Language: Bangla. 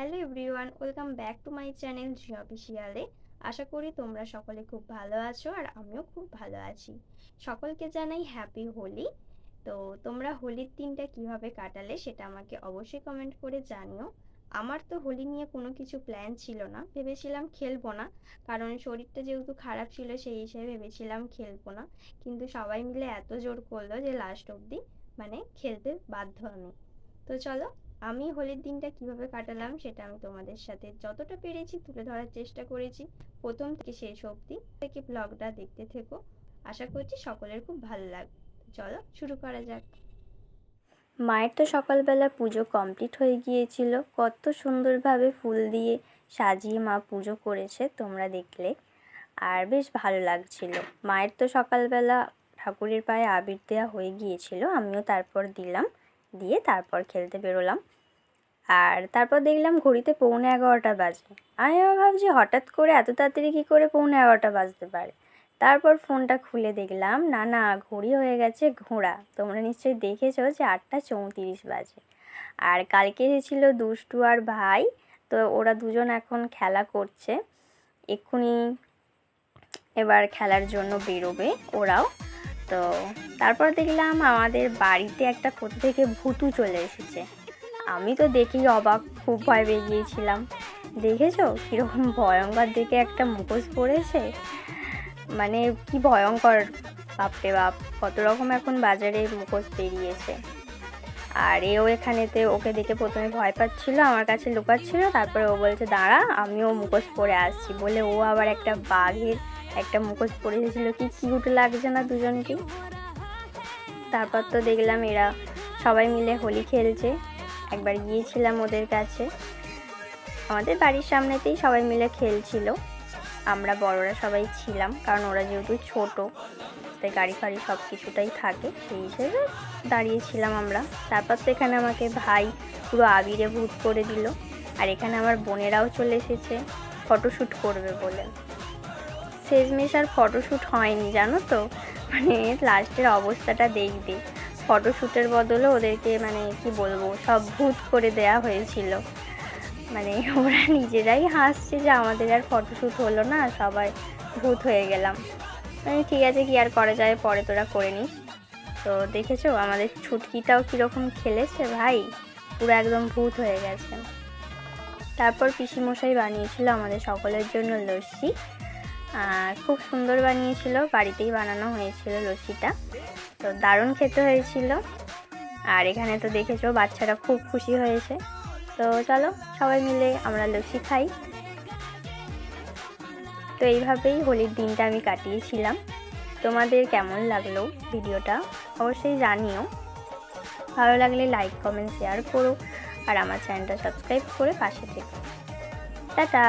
Hello everyone welcome back to my channel G অফিসিয়ালে আশা করি তোমরা সকলে খুব ভালো আছো আর আমিও খুব ভালো আছি। সকলকে জানাই হ্যাপি হোলি তো তোমরা হোলির দিনটা কীভাবে কাটালে সেটা আমাকে অবশ্যই কমেন্ট করে জানিও। আমার তো হোলি নিয়ে কোনো কিছু প্ল্যান ছিল না, ভেবেছিলাম খেলব না। কারণ শরীরটা যেহেতু খারাপ ছিল, সেই হিসেবে ভেবেছিলাম খেলব না। কিন্তু সবাই মিলে এত জোর করল যে লাস্ট অবধি মানে খেলতে বাধ্য আমি। তো চলো আমি হোলির দিনটা কীভাবে কাটালাম সেটা আমি তোমাদের সাথে যতটা পেরেছি তুলে ধরার চেষ্টা করেছি। প্রথম থেকে শেষ অবধি থেকে ব্লগটা দেখতে থেকো। আশা করছি সকলের খুব ভালো লাগবে। চলো শুরু করা যাক। মায়ের তো সকালবেলা পুজো কমপ্লিট হয়ে গিয়েছিল। কত সুন্দরভাবে ফুল দিয়ে সাজিয়ে মা পুজো করেছে তোমরা দেখলে। আর বেশ ভালো লাগছিল। মায়ের তো সকালবেলা ঠাকুরের পায়ে আবির দেওয়া হয়ে গিয়েছিল, আমিও তারপর দিলাম। দিয়ে তারপর খেলতে বেরোলাম। আর তারপর দেখলাম ঘড়িতে পৌনে এগারোটা বাজে। আমি আবার ভাবছি, হঠাৎ করে এত তাড়াতাড়ি কী করে পৌনে এগারোটা বাজতে পারে? তারপর ফোনটা খুলে দেখলাম, না না, ঘড়ি হয়ে গেছে ঘোড়া। তোমরা নিশ্চয়ই দেখেছ যে আটটা চৌত্রিশ বাজে। আর কালকে এসেছিল দুষ্টু আর ভাই, তো ওরা দুজন এখন খেলা করছে। এক্ষুনি এবার খেলার জন্য বেরোবে ওরাও। তো তারপর দেখলাম আমাদের বাড়িতে একটা কোথা থেকে ভুতু চলে এসেছে। আমি তো দেখেই অবাক, খুব ভয় পেয়ে গিয়েছিলাম। দেখেছ? কীরকম ভয়ঙ্কর দেখে একটা মুখোশ পড়েছে মানে কি ভয়ঙ্কর, বাপরে বাপ, কত রকম এখন বাজারে মুখোশ বেরিয়েছে। আর এও এখানেতে ওকে দেখে প্রথমে ভয় পাচ্ছিল, আমার কাছে লুকাচ্ছিল, তারপরে ও বলছে, দাঁড়া, আমিও মুখোশ পরে আসছি। বলে ও আবার একটা বাঘের একটা মুখোশ পরে এসেছিল। কি কিউট লাগছে না দুজনকে? তারপর তো দেখলাম এরা সবাই মিলে হোলি খেলছে। একবার গিয়েছিলাম ওদের কাছে। আমাদের বাড়ির সামনেতেই সবাই মিলে খেলছিল। আমরা বড়রা সবাই ছিলাম, কারণ ওরা যেহেতু ছোট। তাই গাড়ি ফাড়ি সব কিছুটাই থাকে, সেই হিসেবে দাঁড়িয়েছিলাম আমরা। তারপর তো এখানে আমাকে ভাই পুরো আবিরে ভূত করে দিল। আর এখানে আমার বোনেরাও চলে এসেছে, ফটোশ্যুট করবে বলে। শেষমেশ আর ফটোশ্যুট হয়নি, জানো তো? মানে লাস্টের অবস্থাটা দেখবে। ফটোশ্যুটের বদলে ওদেরকে মানে কি বলব, সব ভূত করে দেয়া হয়েছিল। মানে ওরা নিজেরাই হাসছে যে আমাদের আর ফটোশ্যুট হলো না, সবাই ভূত হয়ে গেলাম। মানে ঠিক আছে কি আর করা যায়, পরে তোরা করে নিস তো দেখেছ আমাদের ছুটকিটাও কীরকম খেলেছে ভাই? পুরো একদম ভূত হয়ে গেছে। তারপর পিসিমশাই বানিয়েছিল আমাদের সকলের জন্য লস্যি। খুব সুন্দর বানিয়েছিল, বাড়িতেই বানানো হয়েছিল লস্যিটা। তো দারুণ খেতে হয়েছিল। আর এখানে তো দেখেছ বাচ্চারা খুব খুশি হয়েছে। তো চলো সবাই মিলে আমরা লস্যি খাই। তো এইভাবেই হোলির দিনটা আমি কাটিয়েছিলাম। তোমাদের কেমন লাগল ভিডিওটা অবশ্যই জানিও। ভালো লাগলে লাইক কমেন্ট শেয়ার করো আর আমার চ্যানেলটা সাবস্ক্রাইব করে পাশে থেকো। টাটা!